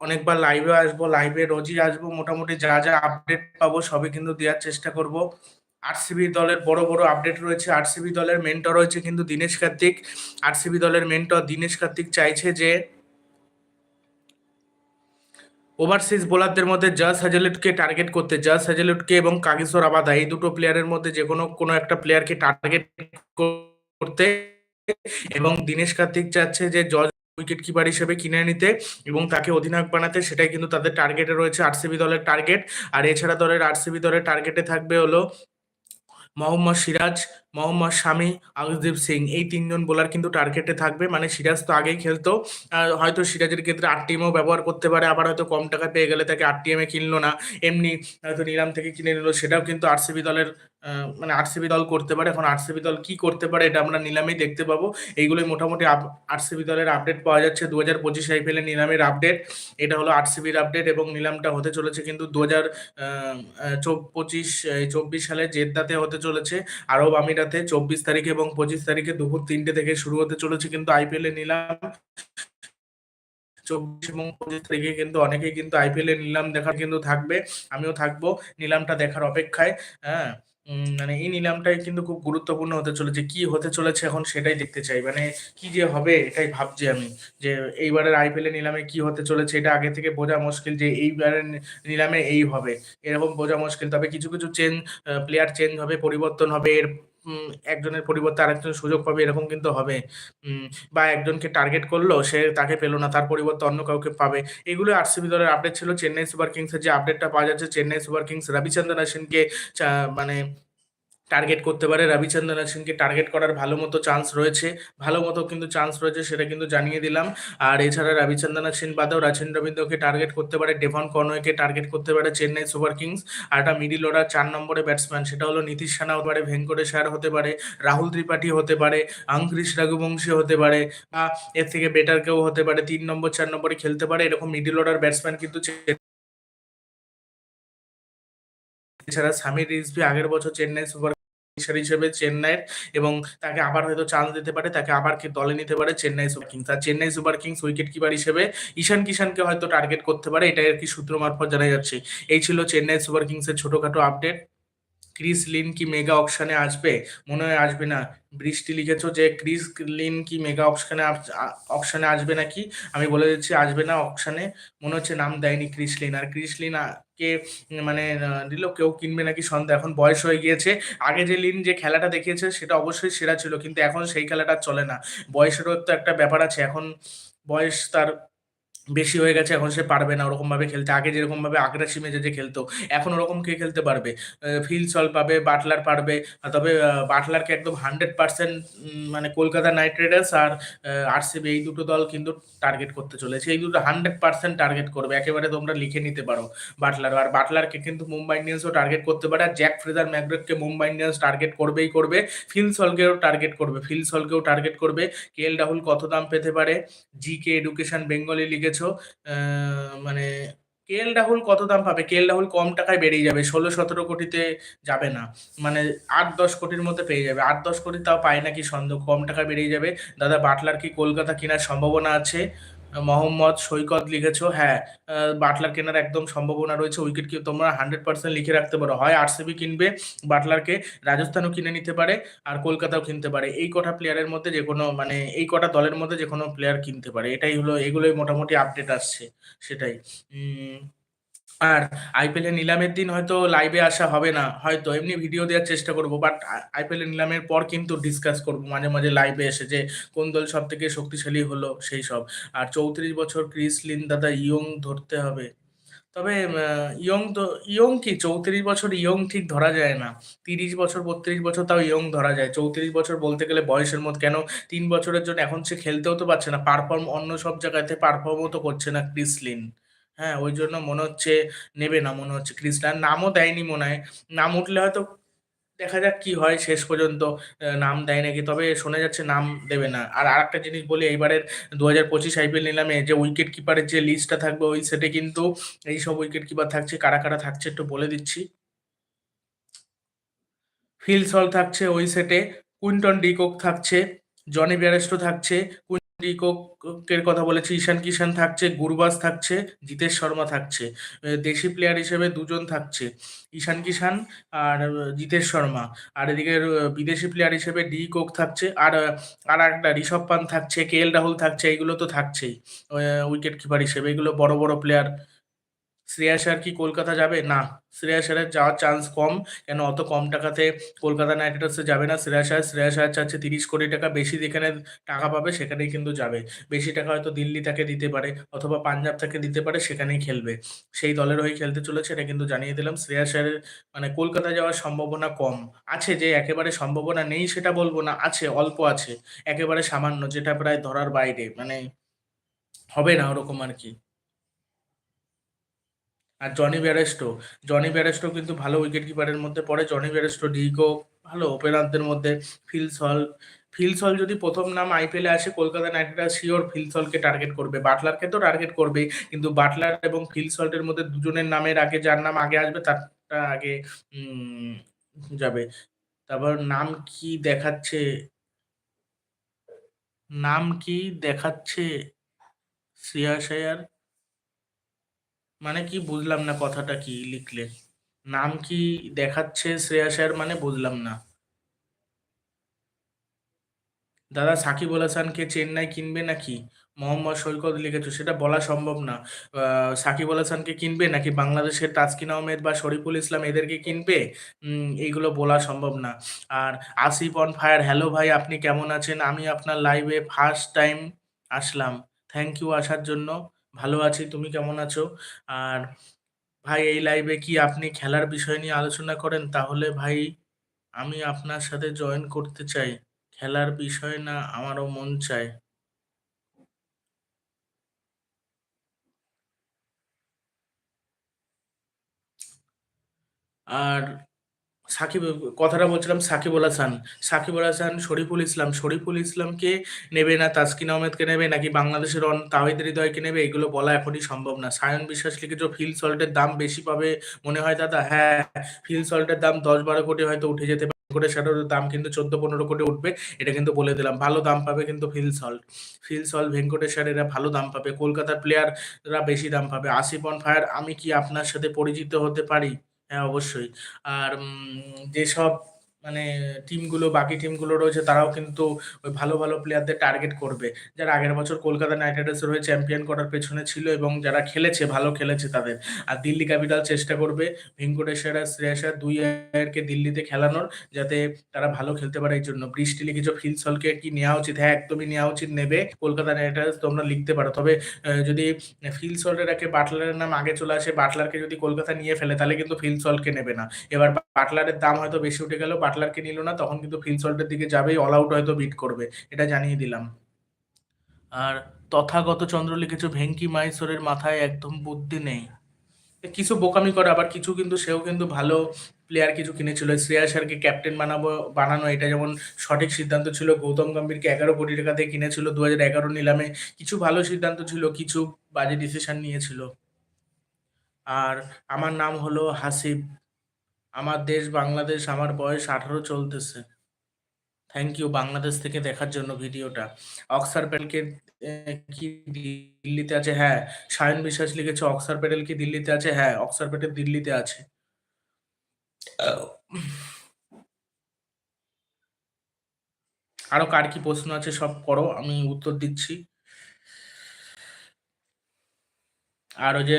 অনেকবার লাইভে আসব লাইভে রোজই আসব, মোটামুটি যা যা আপডেট পাবো সবই কিন্তু দেওয়ার চেষ্টা করব। আরসিবি দলের বড় বড় আপডেট রয়েছে আরসিবি দলের মেন্টর রয়েছে কিন্তু দীনেশ কার্তিক। আরসিবি দলের মেন্টর দীনেশ কার্তিক চাইছে যে ওভারসিজ বোলারদের মধ্যে জাস হাজেলুটকে টার্গেট করতে জাস হাজেলুটকে এবং কাগিসর আবাদা এই দুটো প্লেয়ারের মধ্যে যে কোনো কোনো একটা প্লেয়ারকে টার্গেট করতে। এবং দীনেশ কার্তিক চাচ্ছে যে জজ উইকেট কিপার হিসেবে কিনে নিতে এবং তাকে অধিনায়ক বানাতে, সেটাই কিন্তু তাদের টার্গেটে রয়েছে আরসিবি দলের টার্গেট আর এছাড়া দলের আরসিবি দলের টার্গেটে থাকবে হলো মোহাম্মদ সিরাজ মোহাম্মদ শামি আউসদীপ সিং, এই তিনজন বোলার কিন্তু টার্গেটে থাকবে। মানে সিরাজ তো আগেই খেলতো। হয়তো সিরাজের ক্ষেত্রে আট টিমও ব্যবহার করতে পারে, আবার হয়তো কম টাকা পেয়ে গেলে তাকে আট টিএমে কিনলো না। এমনি হয়তো নিলাম থেকে কিনে নিল, সেটাও কিন্তু আরসিবি দলের মানে আরসিবি দল করতে পারে। এখন আরসিবি দল কি করতে পারে এটা আমরা নিলামেই দেখতে পাবো। এইগুলোই মোটামুটি আরসিবি দলের আপডেট পাওয়া যাচ্ছে দু হাজার পঁচিশ আইপিএলের নিলামের আপডেট এটা হলো আরসিবির আপডেট এবং নিলামটা হতে চলেছে কিন্তু দু হাজার পঁচিশ চব্বিশ সালে জেদ্দাতে হতে চলেছে। আরব আমিরাতে চব্বিশ তারিখে এবং পঁচিশ তারিখে দুপুর তিনটে থেকে শুরু হতে চলেছে কিন্তু আইপিএলে নিলাম। চব্বিশ এবং পঁচিশ তারিখে কিন্তু অনেকেই কিন্তু আইপিএল এর নিলাম দেখার কিন্তু থাকবে। আমিও থাকব নিলামটা দেখার অপেক্ষায়। হ্যাঁ মানে এই নিলামটাই কিন্তু খুব গুরুত্বপূর্ণ হতে চলেছে। কি হতে চলেছে এখন সেটাই দেখতে চাই। মানে কি যে হবে এটাই ভাবছি আমি যে এইবারের আইপিএল এর নিলামে কি হতে চলেছে এটা আগে থেকে বোঝা মুশকিল যে এইবারের নিলামে এই হবে। এরকম বোঝা মুশকিল। তবে কিছু কিছু চেঞ্জ প্লেয়ার চেঞ্জ হবে, পরিবর্তন হবে। এর একজনের পরিবর্তে আরেকজন সুযোগ পাবে, এরকম কিন্তু হবে। বা একজনকে টার্গেট করল, সে তাকে পেল না, তার পরিবর্তে অন্য কাউকে পাবে। এগুলো আরসিবি দলের আপডেট ছিল। চেন্নাই সুপার কিংসের যে আপডেটটা পাওয়া যাচ্ছে, চেন্নাই সুপার কিংস রবিচন্দ্রন অশ্বিনকে মানে টার্গেট করতে পারে। রবিচন্দ্রন অশ্বিনকে টার্গেট করার ভালো মতো চান্স রয়েছে। ভালো মতো কিন্তু চান্স রয়েছে সেটা কিন্তু জানিয়ে দিলাম। আর এছাড়া রবিচন্দ্রন অশ্বিন বাদেও রাচিন রবীন্দ্রকে টার্গেট করতে পারে। ডেভন কনওয়েকে টার্গেট করতে পারে চেন্নাই সুপার কিংস। আর একটা মিডিল অর্ডার চার নম্বরে ব্যাটসম্যান সেটা হলো নীতিশ সানা, হতে পারে ভেঙ্কটেশ আয়ার হতে পারে, রাহুল ত্রিপাঠী হতে পারে আংক্রিস রঘুবংশী হতে পারে, বা এর থেকে বেটার কেউ হতে পারে। তিন নম্বর, চার নম্বরে খেলতে পারে। এরকম মিডিল অর্ডার ব্যাটসম্যান কিন্তু এছাড়া সামির রিজভি আগের বছর চেন্নাই সুপার হিসেবে চেন্নাইয়ের এবং তাকে আবার হয়তো চান্স দিতে পারে, তাকে আবার দলে নিতে পারে চেন্নাই সুপার কিংস। আর Chennai super kings wicket keeper হিসেবে ঈশান কিষানকে হয়তো টার্গেট করতে পারে, এটাই আর কি সূত্র মারফত জানা যাচ্ছে। এই ছিল চেন্নাই সুপার কিংসের ছোটখাটো আপডেট ক্রিস লিন কি মেগা অপশানে আসবে? মনে হয় আসবে না। বৃষ্টি লিখেছো যে ক্রিস লিন কি মেগা অপশানে অপশানে আসবে নাকি? আমি বলে দিচ্ছি আসবে না অপশানে। মনে হচ্ছে নাম দেয়নি ক্রিস লিন। আর ক্রিস লিন কে মানে দিল? কেউ কিনবে নাকি? সন্দেহ। এখন বয়স হয়ে গিয়েছে। আগে যে লিন যে খেলাটা দেখিয়েছে সেটা অবশ্যই সেরা ছিল। কিন্তু এখন সেই খেলাটা চলে না। বয়সেরও তো একটা ব্যাপার আছে। এখন বয়স তার বেশি হয়ে গেছে, এখন সে পারবে না ওরকম ভাবে খেলতে। আগে যেরকম ভাবে আগ্রাসী মেজে খেলতো, এখন ওরকম কে খেলতে পারবে? ফিল সল পাবে, বাটলার পারবে তবে বাটলারকে একদম হান্ড্রেড পার্সেন্ট মানে কলকাতা নাইট রাইডার্স আর আরসিবি এই দুটো দল কিন্তু টার্গেট করতে চলেছে। এই দুটো হান্ড্রেড পার্সেন্ট টার্গেট করবে। একেবারে তোমরা লিখে নিতে পারো বাটলার। আর বাটলারকে কিন্তু মুম্বাই ইন্ডিয়ান্সও টার্গেট করতে পারে, আর জ্যাক ফ্রেজার ম্যাকগ্রেককে মুম্বাই ইন্ডিয়ান্স টার্গেট করবেই করবে, ফিল সলকেও টার্গেট করবে, ফিল সলকেও টার্গেট করবে। কে এল রাহুল কত দাম পেতে পারে? জি কে এডুকেশন, বেঙ্গলি লিগেছে মানে কেএল রাহুল কত দাম পাবে? কে এল রাহুল কম টাকায় বেরিয়ে যাবে, ষোলো সতেরো কোটিতে যাবে না। মানে আট দশ কোটির মধ্যে পেয়ে যাবে। আট দশ কোটি তাও পায় নাকি সন্দেহ, কম টাকায় বেরিয়ে যাবে। দাদা বাটলার কি কলকাতা কেনার সম্ভাবনা আছে? মোহাম্মদ সৈকত লিখেছো হ্যাঁ বাটলার কেনার একদম সম্ভাবনা রয়েছে উইকেট কি তোমরা হান্ড্রেড পার্সেন্ট লিখে রাখতে পারো। হয় আরসিবি কিনবে, বাটলারকে রাজস্থানও কিনে নিতে পারে, আর কলকাতাও কিনতে পারে। এই কটা প্লেয়ারের মধ্যে যে কোনো মানে এই কটা দলের মধ্যে যে কোনো প্লেয়ার কিনতে পারে। এটাই হলো, এগুলোই মোটামুটি আপডেট আসছে, সেটাই। আর আইপিএল এর নিলামের দিন হয়তো লাইভে আসা হবে না। হয়তো এমনি ভিডিও দেওয়ার চেষ্টা করব বাট আইপিএল এর নিলামের পর কিন্তু ডিসকাস করব। মাঝে মাঝে লাইভে এসে যে কোন দল সব থেকে শক্তিশালী হলো সেই সব। আর চৌত্রিশ বছর ক্রিস লিন দাদা ইয়ং ধরতে হবে। তবে ইয়ং তো, ইয়ং কি? চৌত্রিশ বছর ইয়ং ঠিক ধরা যায় না। তিরিশ বছর, বত্রিশ বছর তাও ইয়ং ধরা যায়। চৌত্রিশ বছর বলতে গেলে বয়সের মধ্যে, কেন তিন বছরের জন্য এখন সে খেলতেও তো পারছে না। পারফর্ম অন্য সব জায়গাতে পারফর্মও তো করছে না ক্রিসলিন হ্যাঁ ওই জন্য মনে হচ্ছে নেবে না, মনে হচ্ছে ক্রিস্টান নামও দেয়নি মনে হয়। নাম উঠলে হয়তো দেখা যাক কি হয় শেষ পর্যন্ত নাম দেয় নাকি। তবে শোনা যাচ্ছে নাম দেবে না। আর আরেকটা জিনিস বলি, এইবারের দু হাজার পঁচিশ আইপিএল নিলামে যে উইকেট কিপারের যে লিস্টটা থাকবে, ওই সেটে কিন্তু এই সব উইকেট কিপার থাকছে, কারা কারা থাকছে একটু বলে দিচ্ছি। ফিল সল থাকছে ওই সেটে কুইন্টন ডিকক থাকছে জনি ব্যারেস্টো থাকছে কোকের কথা বলেছি, ঈশান কিষান থাকছে গুরবাজ থাকছে, জিতেশ শর্মা থাকছে দেশি প্লেয়ার হিসেবে দুজন থাকছে, ঈশান কিষান আর জিতেশ শর্মা। আর এদিকে বিদেশি প্লেয়ার হিসেবে ডি কোক থাকছে, আর আর একটা ঋষভ পান থাকছে, কে এল রাহুল থাকছে এইগুলো তো থাকছেই উইকেট কিপার হিসেবে, এগুলো বড় বড় প্লেয়ার শ্রেয়াস আয়ার কি কলকাতা যাবে? না। শ্রেয়াস আয়ারের যাওয়ার চান্স কম। কেন? অত কম টাকাতে কলকাতা নাইট রাইডার্সে যাবে না। শ্রেয়াস আয়ার শ্রেয়াস আয়ার চাচ্ছে তিরিশ কোটি টাকা। বেশি যেখানে টাকা পাবে, সেখানেই কিন্তু যাবে। বেশি টাকা হয়তো দিল্লি তাকে দিতে পারে অথবা পাঞ্জাব তাকে দিতে পারে, সেখানেই খেলবে। সেই দলের হয়ে খেলতে চলেছে, এটা কিন্তু জানিয়ে দিলাম। শ্রেয়াস আয়ারের মানে কলকাতা যাওয়ার সম্ভাবনা কম। আছে যে একেবারে সম্ভাবনা নেই, সেটা বলব না। আছে, অল্প আছে। একেবারে সামান্য, যেটা প্রায় ধরার বাইরে। মানে হবে না ওরকম আর কি। আর জনি ব্যারেস্টো জনি ব্যারেস্টো কিন্তু ভালো উইকেট কিপারের মধ্যে পড়ে। জনি ব্যারেস্টো ডিগো, ভালো ওপেনারদের মধ্যে ফিলস হল। ফিলস হল যদি প্রথম নাম আইপিএলে আসে, কলকাতা নাইট রাইডার্স শিওর ফিলস হলকে টার্গেট করবে। বাটলারকে তো টার্গেট করবে কিন্তু বাটলার এবং হলের মধ্যে দুজনের নামের আগে যার নাম আগে আসবে, তারটা আগে যাবে। তারপর নাম কি দেখাচ্ছে? নাম কি দেখাচ্ছে? শ্রেয়াস আয়ার মানে কি বুঝলাম না কথাটা কি লিখলে? নাম কি দেখাচ্ছে শ্রেয়া আয়ার মানে বুঝলাম না। দাদা সাকিব আল চেন্নাই কিনবে নাকি? মোহাম্মদ সৈকত লিখেছো, সেটা বলা সম্ভব না। সাকিব আল হাসানকে কিনবে নাকি বাংলাদেশের তাসকিন আহমেদ বা শরীফুল ইসলাম এদেরকে কিনবে? এইগুলো বলা সম্ভব না। আর আসিফ অন ফায়ার, হ্যালো ভাই, আপনি কেমন আছেন? আমি আপনার লাইভে ফার্স্ট টাইম আসলাম। থ্যাংক ইউ আসার জন্য। ভালো আছি, তুমি কেমন আছো? আর ভাই, এই লাইভে কি আপনি খেলার বিষয় নিয়ে আলোচনা করেন? তাহলে ভাই, আমি আপনার সাথে জয়েন করতে চাই। খেলার বিষয় না আমারও মন চায়। আর সাকিব, কথাটা বলছিলাম সাকিব আল হাসান। সাকিব আল হাসান, শরীফুল ইসলাম। শরীফুল ইসলামকে নেবে না তাসকিন আহমেদকে নেবে, নাকি বাংলাদেশের অন তাহিদ হৃদয়কে নেবে? এগুলো বলা এখনই সম্ভব না। সায়ন বিশ্বাস লিখেছ, ফিল সল্টের দাম বেশি পাবে মনে হয় দাদা? হ্যাঁ ফিল সল্টের দাম দশ বারো কোটি হয়তো উঠে যেতে পারে। করে সেটার দাম কিন্তু চোদ্দ পনেরো কোটি উঠবে, এটা কিন্তু বলে দিলাম। ভালো দাম পাবে কিন্তু Phil Salt. Phil Salt, Venkateshwar, এরা ভালো দাম পাবে। কলকাতার প্লেয়াররা বেশি দাম পাবে। আসিফ অন ফায়ার, আমি কি আপনার সাথে পরিচিত হতে পারি? হ্যাঁ অবশ্যই। আর যেসব মানে টিমগুলো বাকি টিমগুলো রয়েছে, তারাও কিন্তু ওই ভালো ভালো প্লেয়ারদের টার্গেট করবে। যারা আগের বছর কলকাতা নাইট রাইডার্সের হয়ে চ্যাম্পিয়ন করার পেছনে ছিল এবং যারা খেলেছে, ভালো খেলেছে তাদের। আর দিল্লি ক্যাপিটাল চেষ্টা করবে ভেঙ্কটেশ্বর আর শ্রেয়াসার দুই আয়ারকে দিল্লিতে খেলানোর, যাতে তারা ভালো খেলতে পারে এই জন্য। বৃষ্টি লিখেছ ফিলসলকে কি নেওয়া উচিত? হ্যাঁ একদমই নেওয়া উচিত, নেবে কলকাতা নাইট রাইডার্স, তোমরা লিখতে পারো। তবে যদি ফিলসলের একে বাটলারের নাম আগে চলে আসে, বাটলারকে যদি কলকাতা নিয়ে ফেলে, তাহলে কিন্তু ফিলসলকে নেবে না। এবার বাটলারের দাম হয়তো বেশি উঠে গেলেও বাটলারকে নিল না, তখন কিন্তু ফিলসল্টের দিকে যাবেই অল আউট হয়তো বিট করবে, এটা জানিয়ে দিলাম। আর তথাগত চন্দ্র লিখেছে ভেঙ্কি মাইসোরের মাথায় একদম বুদ্ধি নেই। কিছু বোকামি করে, আবার কিছু কিন্তু, সেও কিন্তু ভালো প্লেয়ার কিছু কিনেছিল। শ্রেয়া আরকে ক্যাপ্টেন বানাবো, বানানো, এটা যেমন সঠিক সিদ্ধান্ত ছিল, গৌতম গম্ভীরকে এগারো কোটি টাকা দিয়ে কিনেছিল দু হাজার এগারো নিলামে কিছু ভালো সিদ্ধান্ত ছিল, কিছু বাজে ডিসিশন নিয়েছিল। আর আমার নাম হলো হাসিব। আমার দেশ বাংলাদেশ, আমার বয়স আঠারো চলতেছে। থ্যাংক ইউ বাংলাদেশ থেকে দেখার জন্য ভিডিওটা। অক্সার প্যাডেলকে কি দিল্লিতে আছে? হ্যাঁ সায়ন বিশ্বাস লিখেছে অক্সার প্যাডেল কি দিল্লিতে আছে? হ্যাঁ অক্সার প্যাডেল দিল্লিতে আছে। আরও কার কি প্রশ্ন আছে সব করো, আমি উত্তর দিচ্ছি। আর ওই যে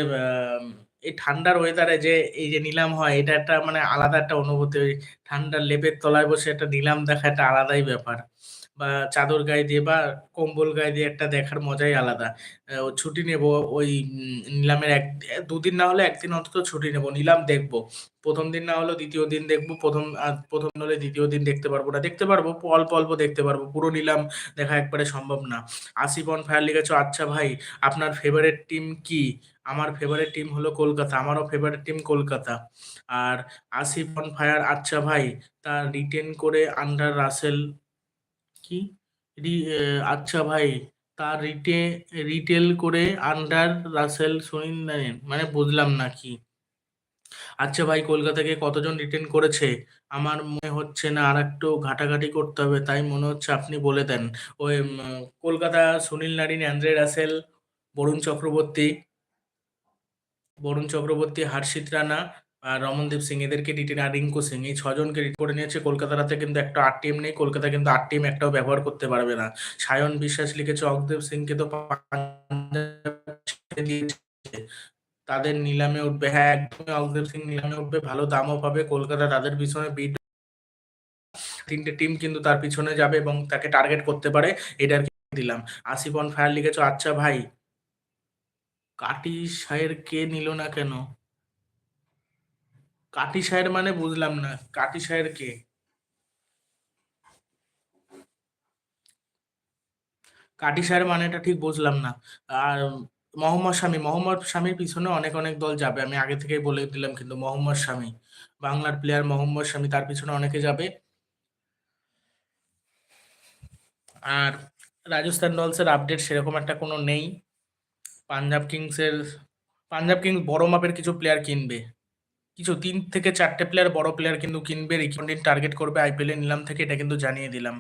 এই ঠান্ডার ওয়েদারে যে এই যে নিলাম হয়, এটা একটা মানে আলাদা একটা অনুভূতি। ওই ঠান্ডার লেপের তলায় বসে একটা নিলাম দেখা একটা আলাদাই ব্যাপার। বা চাদর গায়ে দিয়ে বা কম্বল গায়ে দিয়ে একটা দেখার মজাই আলাদা। ছুটি নেব ওই নিলামের এক, দুদিন না হলে একদিন অন্তত ছুটি নেব, নিলাম দেখব। প্রথম দিন না হলেও দ্বিতীয় দিন দেখব, প্রথম প্রথম হলে দ্বিতীয় দিন দেখতে পারব না। দেখতে পারব, অল্প অল্প দেখতে পারব, পুরো নিলাম দেখা একবারে সম্ভব না। আসিফ অন ফায়ার লিখেছো আচ্ছা ভাই, আপনার ফেভারিট টিম কি? আমার ফেভারিট টিম হলো কলকাতা, আমারও ফেভারিট টিম কলকাতা। আর আসিফ অন ফায়ার আচ্ছা ভাই। তা রিটেন করে আন্ডার রাসেল কি? আচ্ছা ভাই, তার রিটে, রিটেল করে আন্ডার রাসেল সুইন মানে বুঝলাম না কি। আচ্ছা ভাই, কলকাতাকে কতজন রিটেন করেছে? আমার মনে হচ্ছে না আর একটু ঘাটাঘাটি করতে হবে, তাই মনে হচ্ছে আপনি বলে দেন। ওই কলকাতা সুনীল নারিন অ্যান্ড্রে রাসেল বরুণ চক্রবর্তী বরুণ চক্রবর্তী, হর্ষিত রানা রমনদীপ সিং এদেরকে রিটেন আর রিঙ্কু সিং এই ছজনকে রিট করে নিয়েছে। কলকাতার হাতে কিন্তু একটা আট টিম নেই কলকাতা কিন্তু আট টিম একটাও ব্যবহার করতে পারবে না। সায়ন বিশ্বাস লিখেছে অগ্দেব সিংকে তো তাদের নিলামে উঠবে হ্যাঁ একদমই অগ্দেব সিং নিলামে উঠবে, ভালো দামও পাবে। কলকাতা তাদের পিছনে বিট তিনটে টিম কিন্তু তার পিছনে যাবে এবং তাকে টার্গেট করতে পারে। এটার দিলাম। আসিফ অন ফায়ার লিখেছ আচ্ছা ভাই কাটি সায়ের কে নিল না কেন? কাটি সায়ের মানে বুঝলাম না। কাটি সায়ের কে? কাটি সায়ের মানেটা ঠিক বুঝলাম না। আর মোহাম্মদ স্বামী মোহাম্মদ স্বামীর পিছনে অনেক অনেক দল যাবে। আমি আগে থেকেই বলে দিলাম কিন্তু মোহাম্মদ স্বামী বাংলার প্লেয়ার মোহাম্মদ শামী তার পিছনে অনেকে যাবে। আর রাজস্থান রয়্যালসের আপডেট সেরকম একটা কোনো নেই। পাঞ্জাব কিংসের পাঞ্জাব কিংস বড় মাপের কিছু প্লেয়ার কিনবে। কিছু তিন থেকে চারটে প্লেয়ার বড় প্লেয়ার কিন্তু কিনবে রিকমেন্ডেড টার্গেট করবে আইপিএল এর নিলাম থেকে, এটা কিন্তু জানিয়ে দিলাম।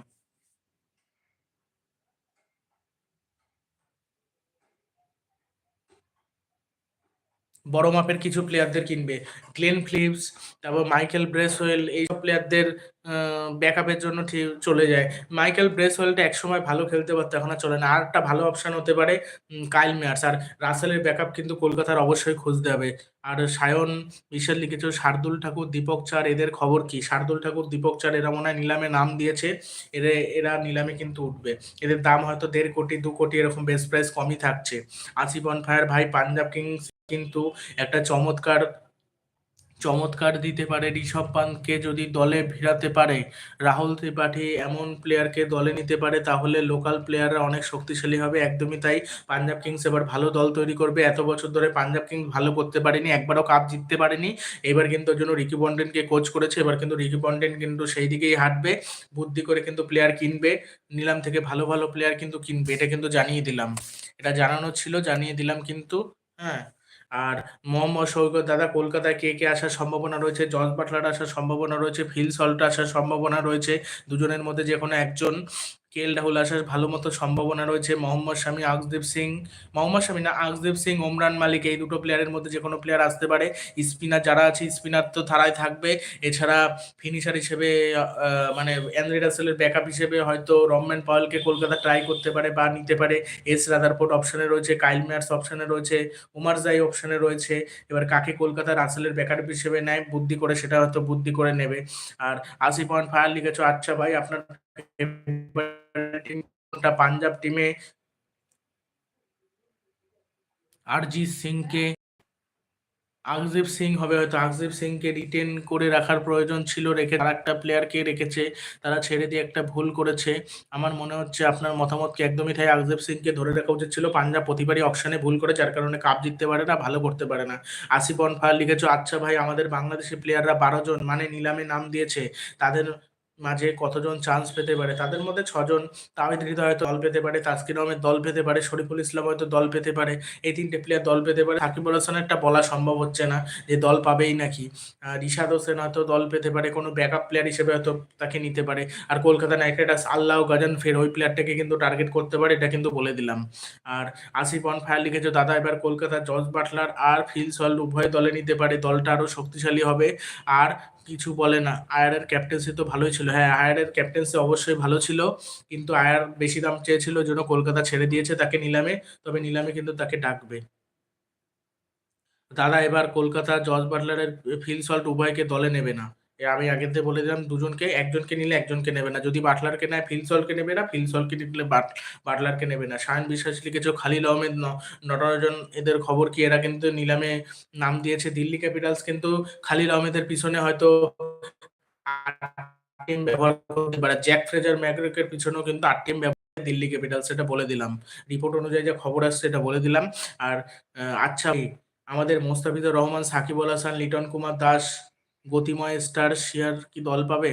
বড় মাপের কিছু প্লেয়ারদের কিনবে। গ্লেন ফিলিপস তারপর মাইকেল ব্রেসওয়েল এইসব প্লেয়ারদের ব্যাকআপের জন্য ঠিক চলে যায়। মাইকেল ব্রেসওয়েলটা একসময় ভালো খেলতে পারতো, এখন আর চলে না। আর একটা ভালো অপশান হতে পারে কাইল মেয়ার্স আর রাসেলের ব্যাকআপ কিন্তু কলকাতার অবশ্যই খুঁজতে হবে। আর সায়ন বিশাল লিখেছে, শার্দুল ঠাকুর, দীপক চার, এদের খবর কি? শার্দুল ঠাকুর, দীপক চার, এরা মনে হয় নিলামে নাম দিয়েছে। এরা এরা নিলামে কিন্তু উঠবে। এদের দাম হয়তো দেড় কোটি, দু কোটি এরকম বেস্ট প্রাইস কমই থাকছে। আসিফ অন ফায়ার, ভাই পাঞ্জাব কিংস কিন্তু একটা চমৎকার চমৎকার দিতে পারে ঋষভ পান্তকে যদি দলে ভিড়াতে পারে, রাহুল ত্রিপাঠী এমন প্লেয়ারকে দলে নিতে পারে, তাহলে লোকাল প্লেয়াররা অনেক শক্তিশালী হবে। একদমই তাই। পাঞ্জাব কিংস এবার ভালো দল তৈরি করবে। এত বছর ধরে পাঞ্জাব কিংস ভালো করতে পারেনি, একবারও কাপ জিততে পারেনি। এবার কিন্তু জন্য রিকি পন্ডিংকে কোচ করেছে। এবার কিন্তু রিকি পন্ডিং কিন্তু সেই দিকেই হাঁটবে। বুদ্ধি করে কিন্তু প্লেয়ার কিনবে। নিলাম থেকে ভালো ভালো প্লেয়ার কিন্তু কিনবে। এটা কিন্তু জানিয়ে দিলাম। এটা জানানো ছিল, জানিয়ে দিলাম কিন্তু হ্যাঁ। আর মোহাম্মদ সৈকত দাদা, কলকাতায় কে কে আসার সম্ভাবনা রয়েছে? জজ বাটলার আসার সম্ভাবনা রয়েছে, ফিল সল্ট আসার সম্ভাবনা রয়েছে। দুজনের মধ্যে যে কোনো একজন কে এল রাহুল আসার ভালো মতো সম্ভাবনা রয়েছে, মোহাম্মদ শামী, আকসদীপ সিং। মোহাম্মদ শামী না, আকসদীপ সিং, ওমরান মালিক, এই দুটো প্লেয়ারের মধ্যে যে কোনো প্লেয়ার আসতে পারে। স্পিনার যারা আছে, স্পিনার তো ধারায় থাকবে। এছাড়া ফিনিশার হিসেবে মানে অ্যান্ড্রে রাসেলের ব্যাকআপ হিসেবে হয়তো রমম্যান পাওয়েলকে কলকাতা ট্রাই করতে পারে বা নিতে পারে। এস রাদারফোর্ড অপশনে রয়েছে, কাইল মেয়ার্স অপশনে রয়েছে, উমার জাই অপশনে রয়েছে। এবার কাকে কলকাতা রাসেলের ব্যাকআপ হিসেবে নেয়, বুদ্ধি করে সেটা হয়তো বুদ্ধি করে নেবে। আর আশি পয়েন্ট ফায়ার লিখেছো আচ্ছা ভাই, আপনার টিমটা পাঞ্জাব টিমে আরজিৎ সিংকে আকজীব সিং হবে হয়তো। আকজীব সিংকে রিটেন করে রাখার প্রয়োজন ছিল, রেখে আর একটা প্লেয়ারকে রেখেছে, তারা ছেড়ে দিয়ে একটা ভুল করেছে। আমার মনে হচ্ছে আপনার মতামত কি একদমই তাই? আকজীব সিংকে ধরে রাখা উচিত ছিল, পাঞ্জাব প্রতিবারই অপশনে ভুল করে যার কারণে কাপ জিততে পারে না, ভালো করতে পারে না। আসিফ অন ফায়ার লিখেছো আচ্ছা ভাই, আমাদের বাংলাদেশি প্লেয়াররা বারো জন মানে নিলামে নাম দিয়েছে, তাদের মাঝে কতজন চান্স পেতে পারে? তাদের মধ্যে ছজন তাহিদ হৃদয় হয়তো দল পেতে পারে, তাসকিন আহমেদ দল পেতে পারে, শরীফুল ইসলাম হয়তো দল পেতে পারে, এই তিনটে প্লেয়ার দল পেতে পারে। সাকিবুল হাসানেরটা বলা সম্ভব হচ্ছে না যে দল পাবেই নাকি। রিশাদ হোসেন হয়তো দল পেতে পারে, কোনো ব্যাকআপ প্লেয়ার হিসেবে হয়তো তাকে নিতে পারে। আর Kolkata knight riders Allah Gazan ফের ওই প্লেয়ারটাকে কিন্তু টার্গেট করতে পারে, এটা কিন্তু বলে দিলাম। আর আসিফ অন ফায়ার লিখেছে, দাদা, এবার কলকাতা জর্জ বাটলার আর ফিল সল্ট উভয় দলে নিতে পারে, দলটা আরও শক্তিশালী হবে। আর কিছু বলে না। আয়ারের ক্যাপ্টেন্সি তো ভালোই ছিল। হ্যাঁ আয়ারের ক্যাপ্টেন্সি অবশ্যই ভালো ছিল। কিন্তু আয়ার বেশি দাম চেয়েছিল জন্য কলকাতা ছেড়ে দিয়েছে তাকে নিলামে। তবে নিলামে কিন্তু তাকে ডাকবে। দাদা, এবার কলকাতা জর্জ বাটলারের ফিল সল্ট উভয়কে দলে নেবে না। আমি আগেতে বলে দিলাম, দুজনকে, একজনকে নিলে একজনকে নেবে না। যদি বাটলারকে নেয়, ফিল সল্টকে নেবে না, ফিল সল্টকে নিলে বাট, বাটলারকে নেবে না। সায়ন বিশ্বাস লিখেছো, খালিল আহমেদ নটরাজন এদের খবর কি? এরা কিন্তু নিলামে নাম দিয়েছে। দিল্লি ক্যাপিটালস কিন্তু খালিল আহমেদের পিছনে হয়তো টিম ব্যবহার করতে পারে। জ্যাক ফ্রেজার ম্যাকরেকের পিছনেও কিন্তু আট টিম ব্যবহার দিল্লি ক্যাপিটালস এটা বলে দিলাম। রিপোর্ট অনুযায়ী যে খবর আসছে, এটা বলে দিলাম। আর আচ্ছা আমাদের মোস্তাফিজুর রহমান, সাকিব আল হাসান, লিটন কুমার দাস গতিময় স্টার শেয়ার কি দল পাবে?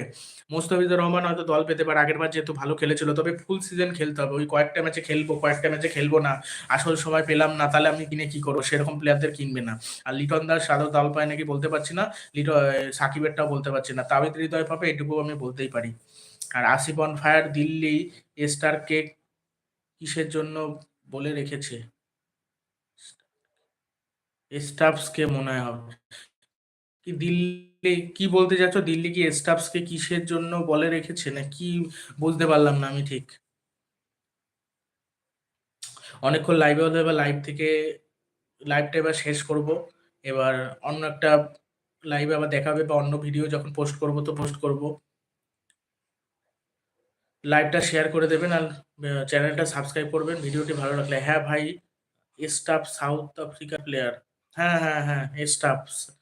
মোস্তাফিজুর রহমান হয়তো দল পেতে পারে, আগের বার যেহেতু ভালো খেলেছিল, তবে ফুল সিজন খেলতে হবে। ওই কয়েকটা ম্যাচে খেলব, কয়েকটা ম্যাচে খেলব না, আসল সময় পেলাম না, তাহলে আমি কিনে কি করব? সেরকম প্লেয়ারদের কিনবে না। আর লিটন দাস সাদা দল পায় নাকি বলতে পারছি না লিট সাকিবেরটাও বলতে পারছি না। তাবিদ হৃদয় পাবে, এটুকু আমি বলতেই পারি। আর Asif on fire Delhi star কেক কিসের জন্য বলে রেখেছে? স্টাফসকে মনে হয়। কি দিল্লি কি বলতে চাচ্ছ দিল্লি কি স্টাফসকে কিসের জন্য বলে রেখেছে? না, কি বুঝতে পারলাম না আমি ঠিক। অনেকক্ষণ লাইভে হলে এবার লাইভ থেকে লাইভটা এবার শেষ করব। এবার অন্য একটা লাইভে আবার দেখা হবে বা অন্য ভিডিও যখন পোস্ট করব তো পোস্ট করব। লাইভটা শেয়ার করে দেবেন আর চ্যানেলটা সাবস্ক্রাইব করবেন। ভিডিওটি ভালো লাগলে। হ্যাঁ ভাই, স্টাফ সাউথ আফ্রিকা প্লেয়ার হ্যাঁ হ্যাঁ হ্যাঁ স্টাফস। হ্যাঁ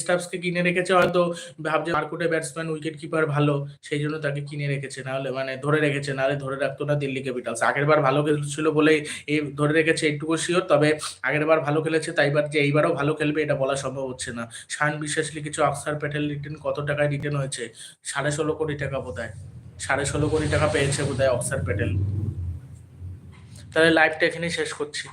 স্টাফসকে কিনে রেখেছে, হয়তো ভাবছে মার্কুটে ব্যাটসম্যান উইকেট কিপার ভালো, সেই জন্য তাকে কিনে রেখেছে। নাহলে মানে ধরে রেখেছে, নাহলে ধরে রাখতো না দিল্লি ক্যাপিটালস আগের বার ভালো খেলছিল বলে এই ধরে রেখেছে এইটুকু শিওর তবে আগের বার ভালো খেলেছে তাই বার যে এইবারও ভালো খেলবে, এটা বলা সম্ভব হচ্ছে না। শান বিশ্বাস লিখেছে অক্সার প্যাটেল রিটার্ন কত টাকায় রিটার্ন হয়েছে? সাড়ে ষোলো কোটি টাকা বোধ হয় সাড়ে ষোলো কোটি টাকা পেয়েছে বোধ হয় অক্সার প্যাটেল তাহলে লাইভটা এখানেই শেষ করছি।